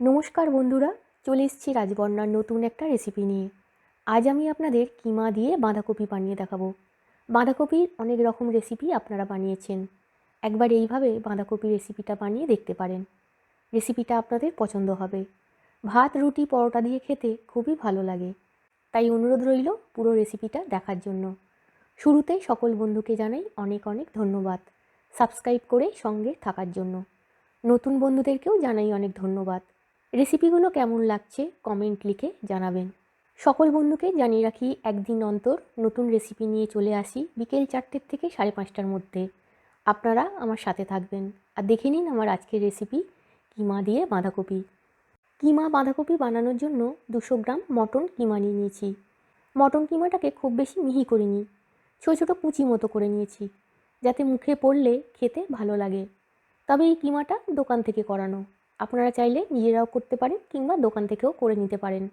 নমস্কার বন্ধুরা, চলে এসেছি রাজবর্ণার নতুন একটা রেসিপি নিয়ে। আজ আমি আপনাদের কিমা দিয়ে বাঁধাকপি বানিয়ে দেখাবো। বাঁধাকপির অনেক রকম রেসিপি আপনারা বানিয়েছেন। একবার এইভাবে বাঁধাকপি রেসিপিটা বানিয়ে দেখতে পারেন। রেসিপিটা আপনাদের পছন্দ হবে। ভাত, রুটি, পরোটা দিয়ে খেতে খুবই ভালো লাগে। তাই অনুরোধ রইল পুরো রেসিপিটা দেখার জন্য। শুরুতেই সকল বন্ধুকে জানাই অনেক অনেক ধন্যবাদ। সাবস্ক্রাইব করে সঙ্গে থাকার জন্য। নতুন বন্ধুদেরকেও জানাই অনেক ধন্যবাদ। রেসিপিগুলো কেমন লাগছে? কমেন্ট লিখে জানাবেন। সকল বন্ধুকে জানিয়ে রাখি, একদিন অন্তর নতুন রেসিপি নিয়ে চলে আসি বিকেল চারটের থেকে সাড়ে পাঁচটার মধ্যে। আপনারা আমার সাথে থাকবেন। আর দেখে নিন আমার আজকের রেসিপি কিমা দিয়ে বাঁধাকপি। কিমা বাঁধাকপি বানানোর জন্য দুশো গ্রাম মটন কিমা নিয়ে নিয়েছি। মটন কিমাটাকে খুব বেশি মিহি করে নিই ছোটো ছোটো কুচি মতো করে নিয়েছি, যাতে মুখে পড়লে খেতে ভালো লাগে। তবে এই কিমাটা দোকান থেকে করানো। আপনারা চাইলে নিজেরাও করতে পারেন কিংবা দোকান থেকেও করে নিতে পারেন।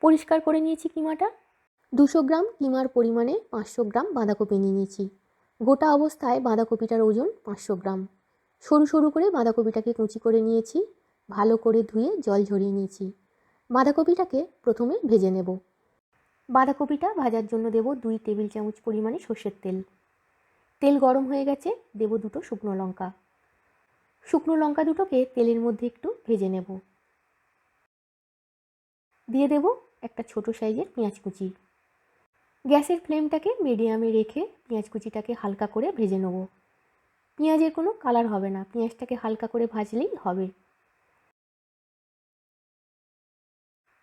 পরিষ্কার করে নিয়েছি কিমাটা। দুশো গ্রাম কিমার পরিমাণে পাঁচশো গ্রাম বাঁধাকপি নিয়ে নিয়েছি। গোটা অবস্থায় বাঁধাকপিটার ওজন পাঁচশো গ্রাম। সরু সরু করে বাঁধাকপিটাকে কুচি করে নিয়েছি, ভালো করে ধুয়ে জল ঝরিয়ে নিয়েছি। বাঁধাকপিটাকে প্রথমে ভেজে নেব। বাঁধাকপিটা ভাজার জন্য দেব দুই টেবিল চামচ পরিমাণে সর্ষের তেল। তেল গরম হয়ে গেছে, দেব দুটো শুকনো লঙ্কা। শুকনো লঙ্কা দুটোকে তেলের মধ্যে একটু ভেজে নেব। দিয়ে দেব একটা ছোট সাইজের পেঁয়াজ কুচি। গ্যাসের ফ্লেমটাকে মিডিয়ামে রেখে পেঁয়াজ কুচিটাকে হালকা করে ভেজে নেব। পেঁয়াজের কোনো কালার হবে না, পেঁয়াজটাকে হালকা করে ভাজলেই হবে।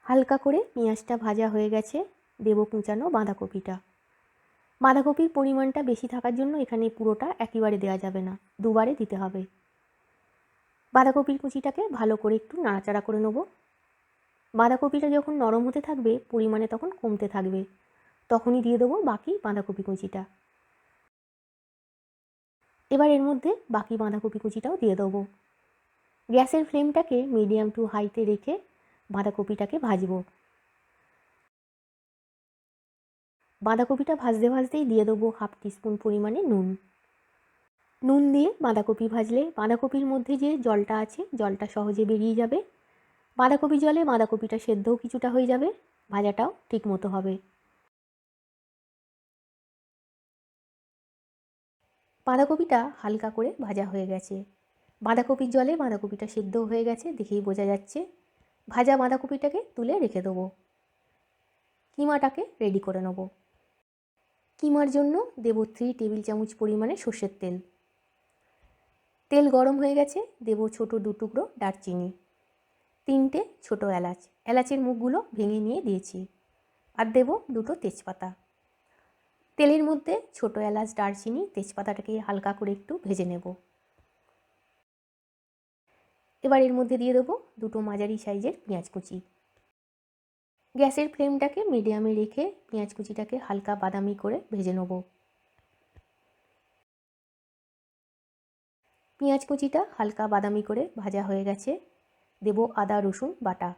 হালকা করে পেঁয়াজটা ভাজা হয়ে গেছে, দেব কুচানো বাঁধাকপিটা। বাঁধাকপির পরিমাণটা বেশি থাকার জন্য এখানে পুরোটা একেবারে দেওয়া যাবে না, দুবারে দিতে হবে। বাঁধাকপির কুচিটাকে ভালো করে একটু নাড়াচাড়া করে নেব। বাঁধাকপিটা যখন নরম হতে থাকবে, পরিমাণে তখন কমতে থাকবে। তখনই দিয়ে দেবো বাকি বাঁধাকপি কুচিটা। এবার এর মধ্যে বাকি বাঁধাকপি কুচিটাও দিয়ে দেবো। গ্যাসের ফ্লেমটাকে মিডিয়াম টু হাইতে রেখে বাঁধাকপিটাকে ভাজবো। বাঁধাকপিটা ভাজতে ভাজতেই দিয়ে দেবো হাফ টিস্পুন পরিমাণে নুন। নুন দিয়ে বাঁধাকপি ভাজলে বাঁধাকপির মধ্যে যে জলটা আছে, জলটা সহজে বেরিয়ে যাবে। বাঁধাকপি জলে বাঁধাকপিটা সেদ্ধও কিছুটা হয়ে যাবে, ভাজাটাও ঠিক মতো হবে। বাঁধাকপিটা হালকা করে ভাজা হয়ে গেছে। বাঁধাকপির জলে বাঁধাকপিটা সেদ্ধও হয়ে গেছে, দেখেই বোঝা যাচ্ছে। ভাজা বাঁধাকপিটাকে তুলে রেখে দেবো। কিমাটাকে রেডি করে নেব। কিমার জন্য দেব থ্রি টেবিল চামচ পরিমাণে সর্ষের তেল। তেল গরম হয়ে গেছে, দেব ছোট দু টুকরো দারচিনি। তিনটে ছোট এলাচ, এলাচের মুখগুলো ভেঙে নিয়ে দিয়েছি। আর দেব দুটো তেজপাতা। তেলের মধ্যে ছোট এলাচ, দারচিনি, তেজপাতাটাকে হালকা করে একটু ভেজে নেব। এবার এর মধ্যে দিয়ে দেবো দুটো মাঝারি সাইজের পেঁয়াজ কুচি। গ্যাসের ফ্লেমটাকে মিডিয়ামে রেখে পেঁয়াজ কুচিটাকে হালকা বাদামি করে ভেজে নেব। পেঁয়াজ কুচিটা হালকা বাদামি করে ভাজা হয়ে গেছে। দেব আদা, রসুন, বাটা।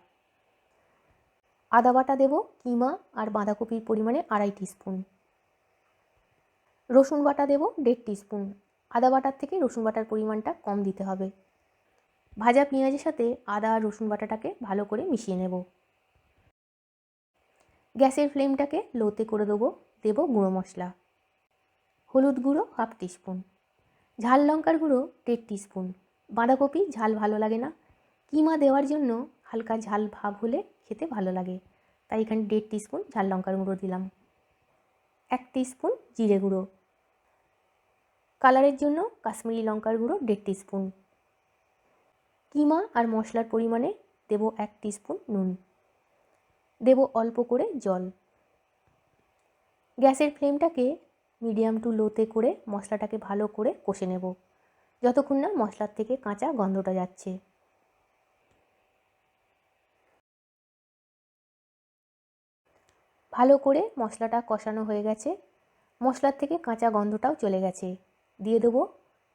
আদা বাটা দেব কিমা আর বাঁধাকপির পরিমাণে আড়াই স্পুন রসুন বাটা দেব দেড় স্পুন আদা বাটার থেকে রসুন বাটার পরিমাণটা কম দিতে হবে। ভাজা পেঁয়াজের সাথে আদা আর রসুন বাটাটাকে ভালো করে মিশিয়ে নেব। গ্যাসের ফ্লেমটাকে লোতে করে দেবো। দেব গুঁড়ো মশলা। হলুদ গুঁড়ো হাফ টিস্পুন। ঝাল লঙ্কার গুঁড়ো দেড় টিস্পুন। বাঁধাকপি ঝাল ভালো লাগে না। কিমা দেওয়ার জন্য হালকা ঝাল ভাব হলে খেতে ভালো লাগে। তাই এখানে দেড় টিস্পুন ঝাল লঙ্কার গুঁড়ো দিলাম। এক টিস্পুন জিরে গুঁড়ো। কালারের জন্য কাশ্মীরি লঙ্কার গুঁড়ো দেড় টিস্পুন। কিমা আর মশলার পরিমাণে দেব এক টিস্পুন নুন। দেব অল্প করে জল। গ্যাসের ফ্লেমটাকে মিডিয়াম টু লোতে করে মশলাটাকে ভালো করে কষে নেব। যতক্ষণ না মশলার থেকে কাঁচা গন্ধটা যাচ্ছে। ভালো করে মশলাটা কষানো হয়ে গেছে। মশলার থেকে কাঁচা গন্ধটাও চলে গেছে। দিয়ে দেবো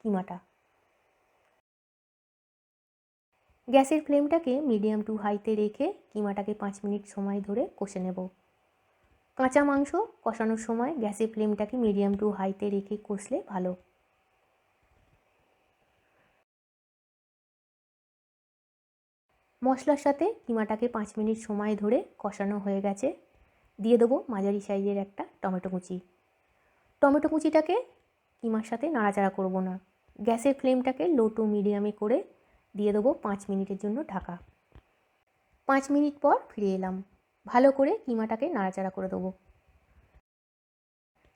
কিমাটা। গ্যাসের ফ্লেমটাকে মিডিয়াম টু হাইতে রেখে কিমাটাকে পাঁচ মিনিট সময় ধরে কষে নেব। কাঁচা মাংস কষানোর সময় গ্যাসের ফ্লেমটাকে মিডিয়াম টু হাইতে রেখে কষলে ভালো। মশলার সাথে কিমাটাকে পাঁচ মিনিট সময় ধরে কষানো হয়ে গেছে। দিয়ে দেবো মাঝারি সাইজের একটা টমেটো কুচি। টমেটো কুচিটাকে কিমার সাথে নাড়াচাড়া করব না। গ্যাসের ফ্লেমটাকে লো টু মিডিয়ামে করে দিয়ে দেবো পাঁচ মিনিটের জন্য ঢাকা। পাঁচ মিনিট পর ফিরে এলাম। ভালো করে কিমাটাকে নাড়াচাড়া করে দেবো।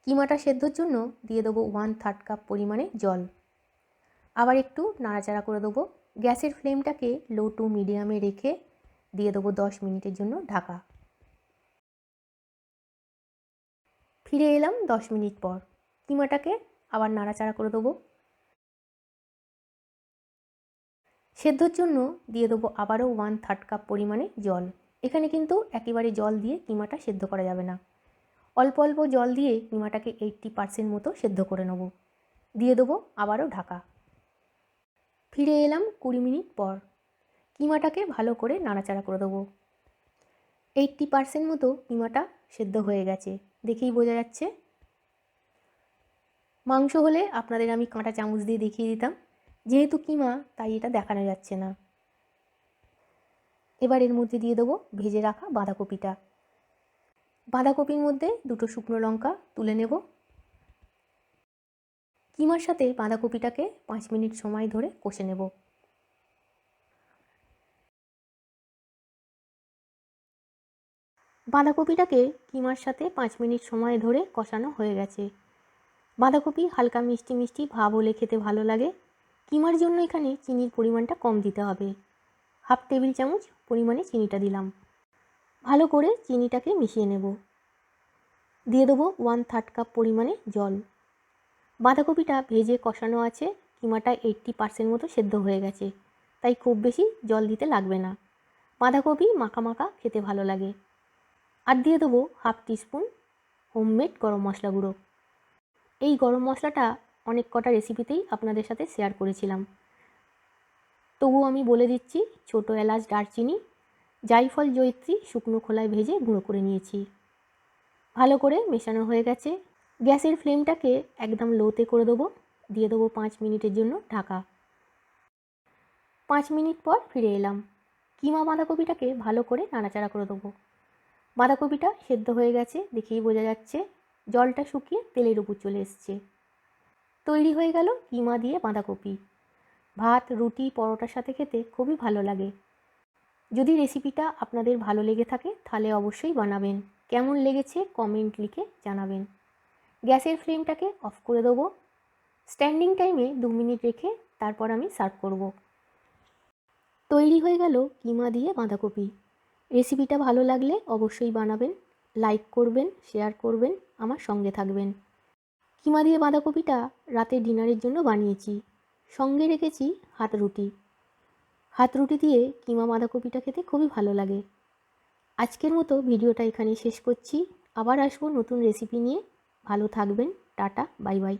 কিমাটা সেদ্ধর জন্য দিয়ে দেবো ওয়ান থার্ড কাপ পরিমাণে জল। আবার একটু নাড়াচাড়া করে দেবো। গ্যাসের ফ্লেমটাকে লো টু মিডিয়ামে রেখে দিয়ে দেবো দশ মিনিটের জন্য ঢাকা। ফিরে এলাম দশ মিনিট পর। কিমাটাকে আবার নাড়াচাড়া করে দেবো। সেদ্ধর জন্য দিয়ে দেবো আবারও ওয়ান থার্ড কাপ পরিমাণে জল। এখানে কিন্তু একেবারে জল দিয়ে কিমাটা সেদ্ধ করা যাবে না। অল্প অল্প জল দিয়ে কিমাটাকে এইট্টি পার্সেন্ট মতো সেদ্ধ করে নেব। দিয়ে দেবো আবারও ঢাকা। ফিরে এলাম কুড়ি মিনিট পর। কিমাটাকে ভালো করে নাড়াচাড়া করে দেবো। এইট্টি পার্সেন্ট মতো কিমাটা সেদ্ধ হয়ে গেছে, দেখেই বোঝা যাচ্ছে। মাংস হলে আপনাদের আমি কাঁটা চামচ দিয়ে দেখিয়ে দিতাম। যেহেতু কিমা, তাই এটা দেখানো যাচ্ছে না। এবার এর মধ্যে দিয়ে দেবো ভেজে রাখা বাঁধাকপিটা। বাঁধাকপির মধ্যে দুটো শুকনো লঙ্কা তুলে নেব। কিমার সাথে বাঁধাকপিটাকে পাঁচ মিনিট সময় ধরে কষে নেব। বাঁধাকপিটাকে কিমার সাথে পাঁচ মিনিট সময় ধরে কষানো হয়ে গেছে। বাঁধাকপি হালকা মিষ্টি মিষ্টি ভাব হলে খেতে ভালো লাগে। কিমার জন্য এখানে চিনির পরিমাণটা কম দিতে হবে। হাফ টেবিল চামচ পরিমাণে চিনিটা দিলাম। ভালো করে চিনিটাকে মিশিয়ে নেব। দিয়ে দেবো ওয়ান থার্ড কাপ পরিমাণে জল। বাঁধাকপিটা ভেজে কষানো আছে, কিমাটা এইট্টি পার্সেন্ট মতো সেদ্ধ হয়ে গেছে। তাই খুব বেশি জল দিতে লাগবে না। বাঁধাকপি মাখা মাখা খেতে ভালো লাগে। আর দিয়ে দেবো হাফ টিস্পুন হোমমেড গরম মশলা গুঁড়ো। এই গরম মশলাটা অনেক কটা রেসিপিতেই আপনাদের সাথে শেয়ার করেছিলাম। তবু আমি বলে দিচ্ছি, ছোটো এলাচ, দারচিনি, জাইফল জৈত্রী শুকনো খোলায় ভেজে গুঁড়ো করে নিয়েছি। ভালো করে মেশানো হয়ে গেছে। গ্যাসের ফ্লেমটাকে একদম লোতে করে দেবো। দিয়ে দেবো পাঁচ মিনিটের জন্য ঢাকা। পাঁচ মিনিট পর ফিরে এলাম। কিমা বাঁধাকপিটাকে ভালো করে নাড়াচাড়া করে দেবো। বাঁধাকপিটা সেদ্ধ হয়ে গেছে দেখেই বোঝা যাচ্ছে জলটা শুকিয়ে তেলের উপর চলে এসছে। তৈরি হয়ে গেল কিমা দিয়ে বাঁধাকপি। ভাত, রুটি, পরোটার সাথে খেতে খুবই ভালো লাগে। যদি রেসিপিটা আপনাদের ভালো লেগে থাকে, তাহলে অবশ্যই বানাবেন। কেমন লেগেছে কমেন্ট লিখে জানাবেন। গ্যাসের ফ্লেমটাকে অফ করে দেবো। স্ট্যান্ডিং টাইমে দু মিনিট রেখে তারপর আমি সার্ভ করব। তৈরি হয়ে গেল কিমা দিয়ে বাঁধাকপি। রেসিপিটা ভালো লাগলে অবশ্যই বানাবেন, লাইক করবেন, শেয়ার করবেন, আমার সঙ্গে থাকবেন। কিমা দিয়ে বাঁধাকপিটা রাতে ডিনারের জন্য বানিয়েছি। সঙ্গে রেখেছি হাত রুটি। হাত রুটি দিয়ে কিমা বাঁধাকপিটা খেতে খুবই ভালো লাগে। আজকের মতো ভিডিওটা এখানেই শেষ করছি। আবার আসব নতুন রেসিপি নিয়ে। ভালো থাকবেন, টাটা, বাই বাই।